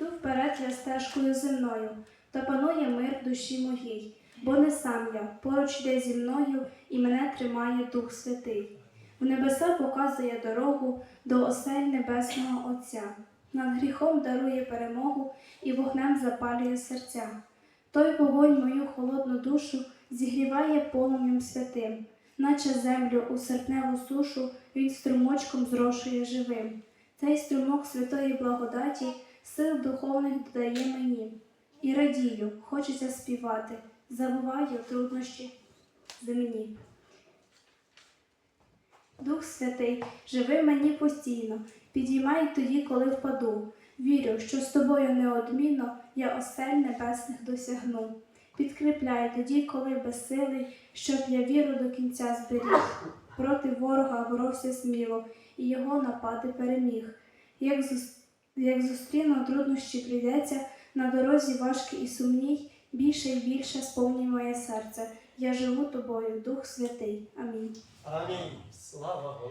Йду вперед я стежкою земною, та панує мир душі моїй, бо не сам я, поруч йде зі мною, і мене тримає Дух Святий. В небеса показує дорогу до осель Небесного Отця. Над гріхом дарує перемогу і вогнем запалює серця. Той вогонь мою холодну душу зігріває полум'ям святим, наче землю у серпневу сушу він струмочком зрошує живим. Цей струмок святої благодаті сил духовних додає мені. І радію, хочеться співати, забуваю труднощі земні. Дух Святий, живи мені постійно, підіймай тоді, коли впаду. Вірю, що з тобою неодмінно я осель небесних досягну. Підкріпляй тоді, коли безсилий, щоб я віру до кінця зберіг. Проти ворога боровся сміло, і його напади переміг. Як, зус... як зустріну труднощі прийдеться, на дорозі важкій і сумній, більше і більше сповні моє серце. Я живу тобою, Дух Святий. Амінь. Амінь. Слава Господу.